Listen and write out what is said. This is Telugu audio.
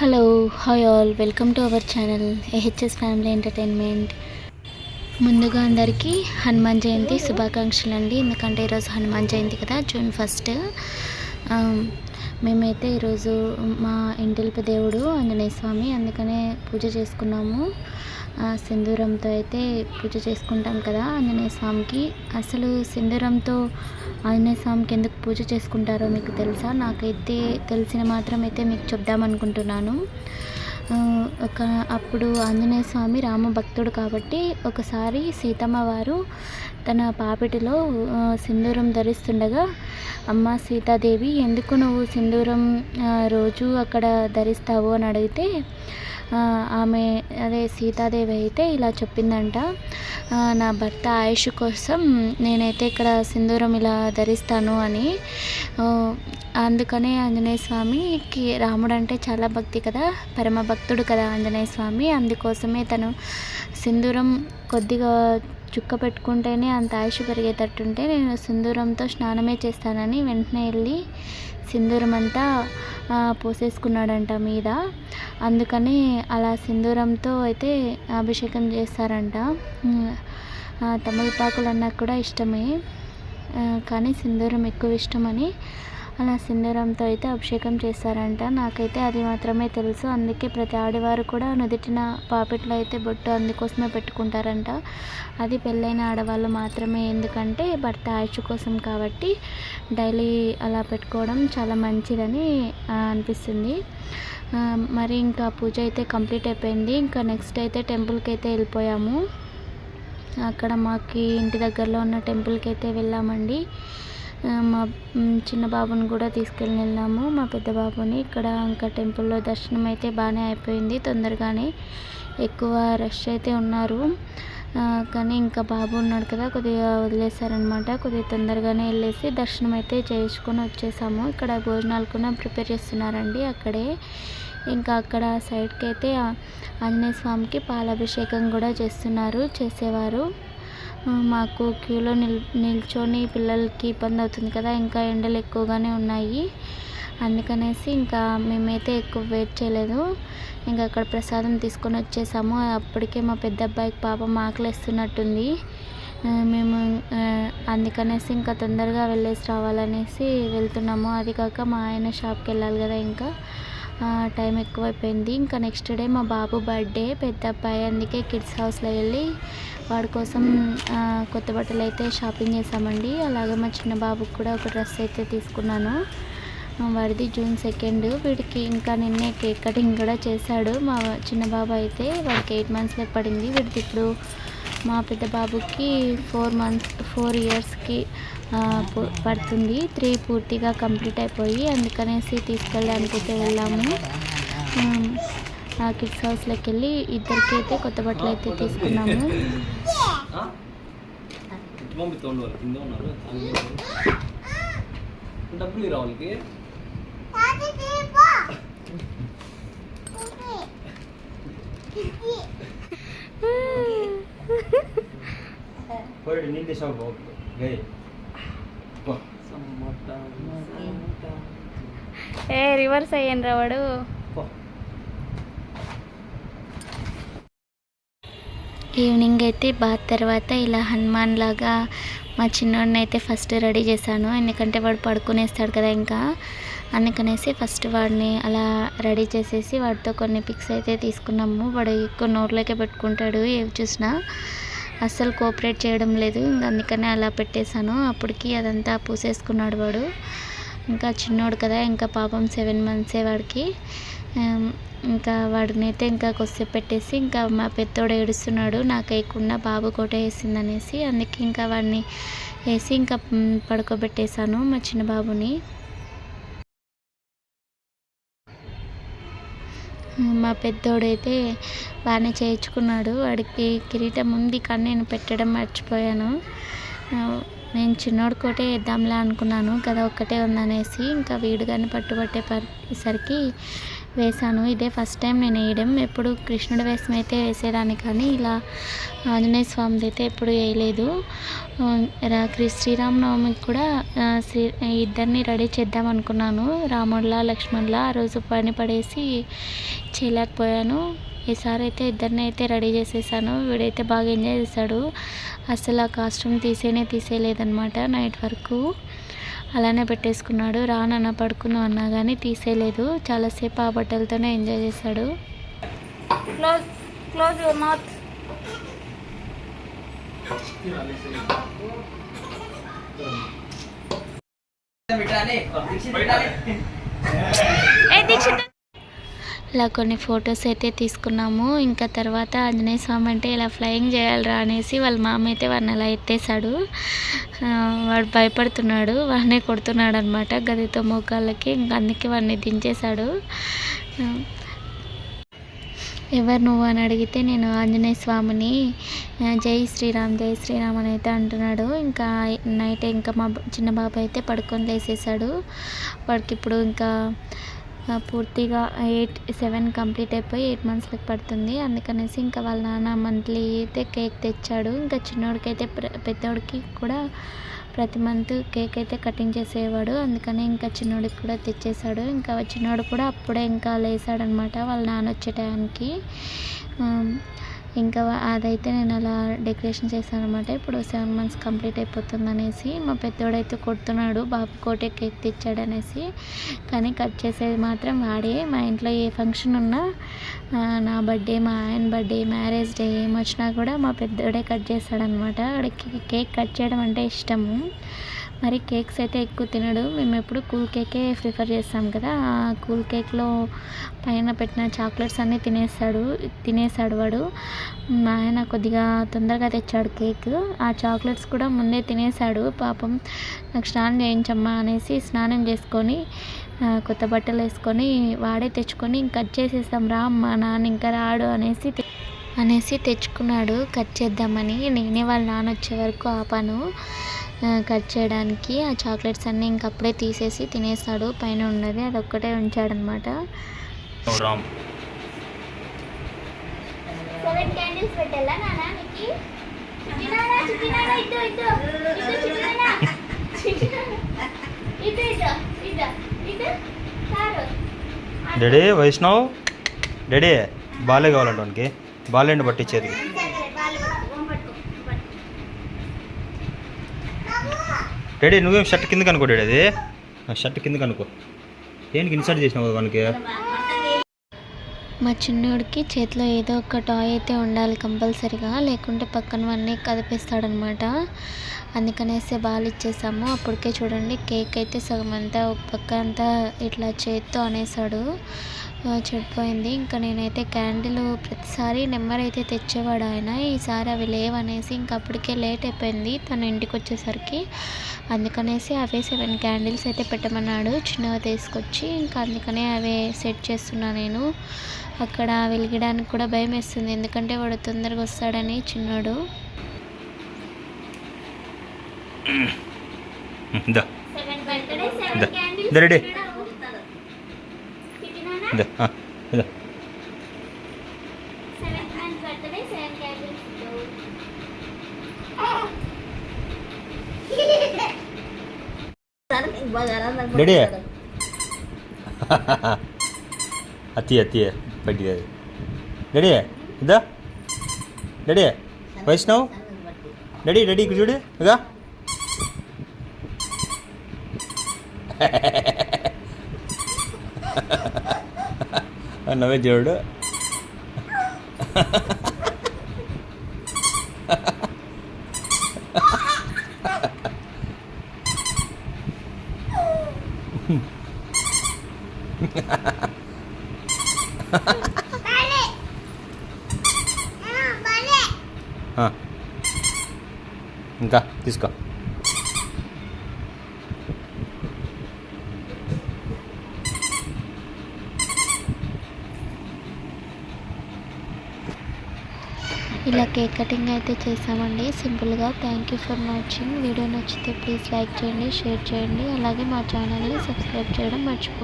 Hello hi all. Welcome to our channel AHS family entertainment ముందుగా అందరికీ హనుమాన్ జయంతి శుభాకాంక్షలు అండి ఎందుకంటే ఈరోజు హనుమాన్ జయంతి కదా జూన్ ఫస్ట్. మేమైతే ఈరోజు మా ఇంటిల్ప దేవుడు ఆంజనేయ స్వామి అందుకనే పూజ చేసుకున్నాము. సింధూరంతో అయితే పూజ చేసుకుంటాం కదా ఆంజనేయ స్వామికి. అసలు సింధూరంతో ఆంజనేయ స్వామికి ఎందుకు పూజ చేసుకుంటారో మీకు తెలుసా? నాకైతే తెలిసిన మాత్రం అయితే మీకు చెప్దామనుకుంటున్నాను. ఒక అప్పుడు ఆంజనేయ స్వామి రామ భక్తుడు కాబట్టి ఒకసారి సీతమ్మ వారు తన పాపిటిలో సింధూరం ధరిస్తుండగా అమ్మ సీతాదేవి ఎందుకు నువ్వు సింధూరం రోజు అక్కడ ధరిస్తావు? అని అడిగితే ఆమె అదే సీతాదేవి అయితే ఇలా చెప్పిందంట నా భర్త ఆయుష్ కోసం నేనైతే ఇక్కడ సింధూరం ఇలా ధరిస్తాను అని అందుకనే ఆంజనేయ స్వామికి రాముడు అంటే చాలా భక్తి కదా పరమ భక్తుడు కదా ఆంజనేయ స్వామి. అందుకోసమే తను సింధూరం కొద్దిగా చుక్క పెట్టుకుంటేనే అంత ఆయుష్ పెరిగేటట్టుంటే నేను సింధూరంతో స్నానమే చేస్తానని వెంటనే వెళ్ళి సింధూరం అంతా పోసేసుకున్నాడంట మీద. అందుకని అలా సింధూరంతో అయితే అభిషేకం చేస్తారంట. తమలపాకులు అన్నా కూడా ఇష్టమే. కానీ సింధూరం ఎక్కువ ఇష్టమని అలా సింధూరంతో అయితే అభిషేకం చేస్తారంట నాకైతే అది మాత్రమే తెలుసు. అందుకే ప్రతి ఆడవారు కూడా నుదిటిన పాపిట్లో అయితే బొట్టు అందుకోసమే పెట్టుకుంటారంట. అది పెళ్ళైన ఆడవాళ్ళు మాత్రమే. ఎందుకంటే భర్త ఆయుష్ కోసం కాబట్టి డైలీ అలా పెట్టుకోవడం చాలా మంచిదని అనిపిస్తుంది. మరి ఇంకా పూజ అయితే కంప్లీట్ అయిపోయింది. ఇంకా నెక్స్ట్ అయితే టెంపుల్కి అయితే వెళ్ళిపోయాము. అక్కడ మాకి ఇంటి దగ్గరలో ఉన్న టెంపుల్కి అయితే వెళ్ళామండి. మా చిన్న బాబుని కూడా తీసుకెళ్ళి వెళ్ళాము మా పెద్ద బాబుని ఇక్కడ ఇంకా టెంపుల్లో దర్శనం అయితే బాగానే అయిపోయింది తొందరగానే ఎక్కువ రష్ అయితే ఉన్నారు. కానీ ఇంకా బాబు ఉన్నాడు కదా కొద్దిగా వదిలేశారనమాట. కొద్దిగా తొందరగానే వెళ్ళేసి దర్శనం అయితే చేసుకొని వచ్చేసాము. ఇక్కడ భోజనాలు కూడా ప్రిపేర్ చేస్తున్నారండి అక్కడే. ఇంకా అక్కడ సైడ్కి అయితే ఆంజనేయ స్వామికి పాలాభిషేకం కూడా చేస్తున్నారు చేసేవారు. మాకు క్యూలో నిల్ నిల్చొని పిల్లలకి ఇబ్బంది అవుతుంది కదా ఇంకా ఎండలు ఎక్కువగానే ఉన్నాయి. అందుకనేసి ఇంకా మేమైతే ఎక్కువ వెయిట్ చేయలేదు. ఇంకా అక్కడ ప్రసాదం తీసుకొని వచ్చేసాము. అప్పటికే మా పెద్ద అబ్బాయికి పాపం ఆకలిస్తున్నట్టుంది. మేము అందుకనేసి ఇంకా తొందరగా వెళ్ళేసి రావాలనేసి వెళ్తున్నాము. అది కాక మా ఆయన షాప్కి వెళ్ళాలి కదా ఇంకా. టైం ఎక్కువైపోయింది. ఇంకా నెక్స్ట్ డే మా బాబు బర్త్డే. పెద్ద అబ్బాయి అందుకే కిడ్స్ హౌస్లో వెళ్ళి వాడి కోసం కొత్త బట్టలు అయితే షాపింగ్ చేసామండి అలాగే మా చిన్న బాబుకి కూడా ఒక డ్రెస్ అయితే తీసుకున్నాను. వాడిది జూన్ సెకండ్. వీడికి ఇంకా నిన్నే కేక్ కటింగ్ కూడా చేశాడు మా చిన్న బాబు అయితే. వాడికి ఎయిట్ మంత్స్లో పడింది. వీడికి ఇప్పుడు మా పెద్ద బాబుకి ఫోర్ మంత్స్ ఫోర్ ఇయర్స్కి పడుతుంది. త్రీ పూర్తిగా కంప్లీట్ అయిపోయి అందుకనేసి తీసుకెళ్ళడానికి అయితే వెళ్ళాము. ఆ కిడ్స్ హౌస్లోకి వెళ్ళి ఇద్దరికి అయితే కొత్త బట్టలు అయితే తీసుకున్నాము. డబ్బులు వాళ్ళకి. ఏ రివర్స్ అయ్యాను రా వాడు ఈవినింగ్ అయితే బాత్ తర్వాత ఇలా హనుమాన్ లాగా మా చిన్నోడిని అయితే ఫస్ట్ రెడీ చేశాను. ఎందుకంటే వాడు పడుకునేస్తాడు కదా ఇంకా. అందుకనేసి ఫస్ట్ వాడిని అలా రెడీ చేసేసి వాడితో కొన్ని పిక్స్ అయితే తీసుకున్నాము. వాడు ఎక్కువ నోట్లోకే పెట్టుకుంటాడు ఏవి చూసినా. అస్సలు కోఆపరేట్ చేయడం లేదు ఇంకా అందుకనే అలా పెట్టేశాను. అప్పటికి అదంతా పూసేసుకున్నాడు వాడు. ఇంకా చిన్నోడు కదా ఇంకా పాపం సెవెన్ మంత్సే వాడికి. ఇంకా వాడిని అయితే ఇంకా కొద్దిసేపు పెట్టేసి ఇంకా మా పెద్దోడు ఏడుస్తున్నాడు నాకు వేయకుండా బాబు కోట వేసిందనేసి. అందుకే ఇంకా వాడిని వేసి ఇంకా పడుకోబెట్టేశాను మా చిన్న బాబుని. మా పెద్దోడైతే బాగానే చేయించుకున్నాడు. వాడికి కిరీటం ఉంది కానీ నేను పెట్టడం మర్చిపోయాను. నేను చిన్నోడు కోటే వేద్దాంలే అనుకున్నాను. కదా ఒక్కటే ఉందనేసి ఇంకా వీడు కానీ పట్టుబట్టే సరికి వేశాను. ఇదే ఫస్ట్ టైం నేను వేయడం. ఎప్పుడు కృష్ణుడి వేషం అయితే వేసేదాన్ని కానీ ఇలా ఆంజనేయ స్వామిది అయితే ఎప్పుడు వేయలేదు. రా- శ్రీరామనవమికి కూడా శ్రీ ఇద్దరిని రెడీ చేద్దాం అనుకున్నాను. రాముడిలా లక్ష్మణ్లా ఆ రోజు పని పడేసి చేయలేకపోయాను. ఈసారి అయితే ఇద్దరిని అయితే రెడీ చేసేసాను. వీడైతే బాగా ఎంజాయ్ చేశాడు. అసలు ఆ కాస్ట్యూమ్ తీసేనే తీసేయలేదన్నమాట నైట్ వరకు. అలానే పెట్టేసుకున్నాడు. రానన్న పడుకుందాం అన్నా కానీ తీసేయలేదు. చాలాసేపు ఆ బట్టలతోనే ఎంజాయ్ చేశాడు. ఇలా కొన్ని ఫొటోస్ అయితే తీసుకున్నాము. ఇంకా తర్వాత ఆంజనేయ స్వామి అంటే ఇలా ఫ్లయింగ్ చేయాలరా అనేసి వాళ్ళ మామ అయితే వాడిని అలా ఎత్తేసాడు వాడు భయపడుతున్నాడు వాడినే కొడుతున్నాడు అనమాట గదితో మోకాళ్ళకి. ఇంకా అందుకే వాడిని దించేశాడు. ఎవరు నువ్వు అని అడిగితే నేను ఆంజనేయ స్వామిని జై శ్రీరామ్ జై శ్రీరామ్ అని అయితే అంటున్నాడు. ఇంకా నైట్ ఇంకా మా చిన్న బాబు అయితే పడుకొని లేసేసాడు వాడికి ఇప్పుడు ఇంకా పూర్తిగా ఎయిట్ సెవెన్ కంప్లీట్ అయిపోయి ఎయిట్ మంత్స్లకు పడుతుంది. అందుకనేసి ఇంకా వాళ్ళ నాన్న మంత్లీ అయితే కేక్ తెచ్చాడు. ఇంకా చిన్నోడికైతే అయితే ప్ర- పెద్దోడికి కూడా ప్రతి మంత్ కేక్ అయితే కటింగ్ చేసేవాడు. అందుకని ఇంకా చిన్నోడికి కూడా తెచ్చేసాడు ఇంకా చిన్నోడు కూడా అప్పుడే ఇంకా లేసాడనమాట వాళ్ళ నాన్న వచ్చే టైంకి. ఇంకా అదైతే నేను అలా డెకరేషన్ చేశాను అనమాట ఇప్పుడు సెవెన్ మంత్స్ కంప్లీట్ అయిపోతుంది అనేసి మా పెద్దోడైతే కొడుతున్నాడు బాబు కోటే కేక్ తెచ్చాడు అనేసి కానీ కట్ చేసేది మాత్రం వాడే. మా ఇంట్లో ఏ ఫంక్షన్ ఉన్నా నా బర్త్డే మా ఆయన బర్త్డే మ్యారేజ్ డే ఏం వచ్చినా కూడా మా పెద్దోడే కట్ చేస్తాడనమాట వాడికి కేక్ కట్ చేయడం అంటే ఇష్టము. మరి కేక్స్ అయితే ఎక్కువ తినడు. మేము ఎప్పుడు కూల్ కేకే ప్రిఫర్ చేస్తాం కదా. ఆ కూల్ కేక్లో పైన పెట్టిన చాక్లెట్స్ అన్నీ తినేస్తాడు తినేసాడు వాడు. మా ఆయన కొద్దిగా తొందరగా తెచ్చాడు కేక్. ఆ చాక్లెట్స్ కూడా ముందే తినేసాడు. పాపం నాకు స్నానం చేయించమ్మా అనేసి స్నానం చేసుకొని కొత్త బట్టలు వేసుకొని వాడే తెచ్చుకొని ఇంక కట్ చేసేస్తాం. రా అమ్మ నాన్న ఇంకా రాడు అనేసి అనేసి తెచ్చుకున్నాడు. కట్ చేద్దామని. నేనే వాళ్ళ నాన్న వచ్చే వరకు ఆపాను. కట్ చేయడానికి. ఆ చాక్లెట్స్ అన్నీ ఇంక అప్పుడే తీసేసి తినేసాడు పైన ఉన్నది అది ఒక్కటే ఉంచాడనమాట. సెవెన్ క్యాండిల్స్ పెట్టాలా నీకు? డాడీ వైష్ణవ్. డాడీ బాలే కావాలంట వానికి. బాలేండి పట్టించేది. డాడీ నువ్వేం షర్ట్ కింద కనుకో డాడీ అది? ఆ షర్ట్ కింద కనుకో దేనికి ఇన్సర్ట్ చేసినావు మనకి మా చిన్నోడికి చేతిలో ఏదో ఒక టాయ్ అయితే ఉండాలి కంపల్సరీగా లేకుంటే పక్కన పక్కనవన్నీ కదిపిస్తాడనమాట. అందుకనేసి బాల్ ఇచ్చేసాము. అప్పటికే చూడండి కేక్ అయితే సగం అంతా ఒక పక్క అంతా ఇట్లా చేత్తో అనేసాడు. చెడిపోయింది. ఇంకా నేనైతే క్యాండిల్ ప్రతిసారి నెంబర్ అయితే తెచ్చేవాడు ఆయన. ఈసారి అవి లేవనేసి ఇంకా అప్పటికే లేట్ అయిపోయింది తను ఇంటికి వచ్చేసరికి. అందుకనేసి అవే సెవెన్ క్యాండిల్స్ అయితే పెట్టమన్నాడు చిన్నగా తీసుకొచ్చి. ఇంకా అందుకనే అవే సెట్ చేస్తున్నా నేను. అక్కడ వెలిగడానికి కూడా భయం వేస్తుంది ఎందుకంటే వాడు తొందరగా వస్తాడని చిన్నాడు. దా. సెవెన్ బర్త్డే దా. దా డాడీ దా ఆ, దా. Seven month birthday seven candles daddy అత్తి అత్తి బట్టి అది డాడీ ఇదా డాడీ వైష్ణవ్ డాడీ డాడీ ఇక్కడ చూడు ఇదా నవ్వే చూడు. ఇంకా తీసుకో. ఇలా కేక్ కటింగ్ అయితే చేసామండి. సింపుల్గా thank you for watching video నచ్చితే ప్లీజ్ లైక్ చేయండి షేర్ చేయండి. అలాగే మా ఛానల్ని సబ్స్క్రైబ్ చేయడం మర్చిపో